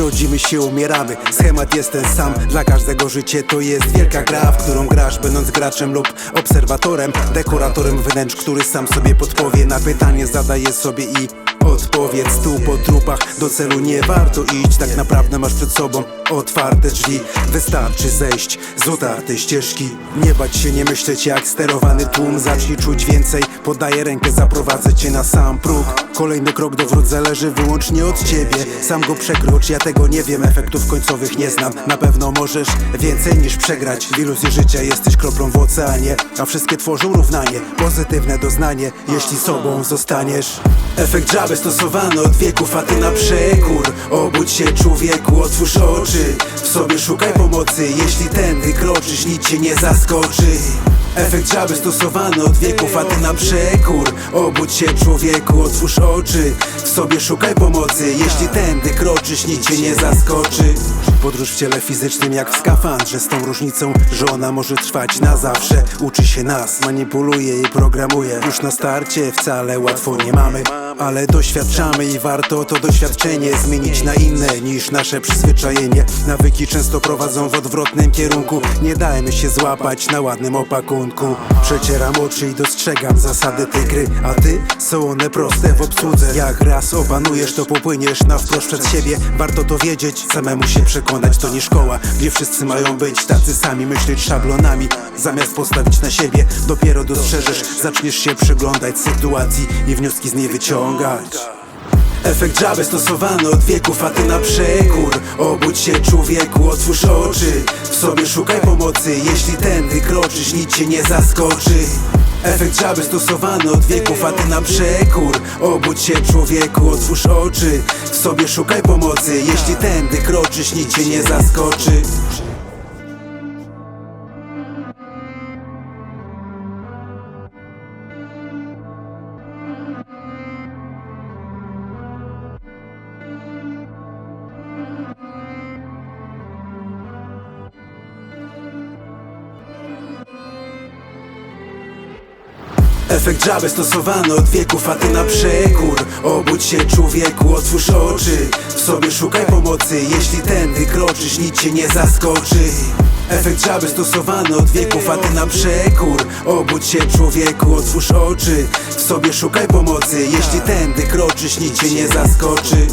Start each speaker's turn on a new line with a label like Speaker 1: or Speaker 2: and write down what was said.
Speaker 1: Rodzimy się, umieramy, schemat jest ten sam. Dla każdego życie to jest wielka gra, w którą grasz Będąc graczem lub obserwatorem Dekoratorem wnętrz, który sam sobie podpowie. Na pytanie zadaje sobie i Odpowiedz tu po trupach Do celu nie warto iść. Tak naprawdę masz przed sobą otwarte drzwi. Wystarczy zejść z otartej ścieżki. Nie bać się, nie myśleć jak sterowany tłum. Zacznij czuć więcej. Podaję rękę, zaprowadzę cię na sam próg. Kolejny krok do wrót zależy wyłącznie od ciebie. Sam go przekrocz, ja tego nie wiem. Efektów końcowych nie znam. Na pewno możesz więcej niż przegrać. W iluzji życia jesteś kroplą w oceanie A wszystkie tworzą równanie. Pozytywne doznanie Jeśli sobą zostaniesz. Efekt żaby stosowany od wieków, a ty na przekór. Obudź się człowieku, otwórz oczy. W sobie szukaj pomocy, jeśli tędy kroczysz Nic cię nie zaskoczy Efekt żaby stosowany od wieków, a ty na przekór. Obudź się człowieku, otwórz oczy. W sobie szukaj pomocy, jeśli tędy kroczysz Nic cię nie zaskoczy. Podróż w ciele fizycznym jak w skafandrze. Z tą różnicą, że ona może trwać na zawsze. Uczy się nas, manipuluje i programuje. Już na starcie wcale łatwo nie mamy Ale doświadczamy i warto to doświadczenie Zmienić na inne niż nasze przyzwyczajenie. Nawyki często prowadzą w odwrotnym kierunku. Nie dajmy się złapać na ładnym opakunku Przecieram oczy i dostrzegam zasady tej gry. A ty? Są one proste w obsłudze. Jak raz opanujesz to popłyniesz na wprost przed siebie. Warto to wiedzieć, samemu się przekonać To nie szkoła, gdzie wszyscy mają być tacy sami Myśleć szablonami, zamiast postawić na siebie. Dopiero dostrzeżesz, zaczniesz się przyglądać sytuacji I wnioski z niej wyciągać Efekt żaby stosowany od wieków, a ty na przekór. Obudź się człowieku, otwórz oczy. W sobie szukaj pomocy, jeśli tędy kroczysz Nic cię nie zaskoczy. Efekt żaby stosowany od wieków, a ty na przekór. Obudź się człowieku, otwórz oczy. W sobie szukaj pomocy, jeśli tędy kroczysz Nic cię nie zaskoczy Efekt żaby stosowany od wieków, a ty na przekór. Obudź się człowieku, otwórz oczy. W sobie szukaj pomocy, jeśli tędy kroczysz Nic cię nie zaskoczy. Efekt żaby stosowany od wieków, a ty na przekór. Obudź się człowieku, otwórz oczy. W sobie szukaj pomocy, jeśli tędy kroczysz Nic cię nie zaskoczy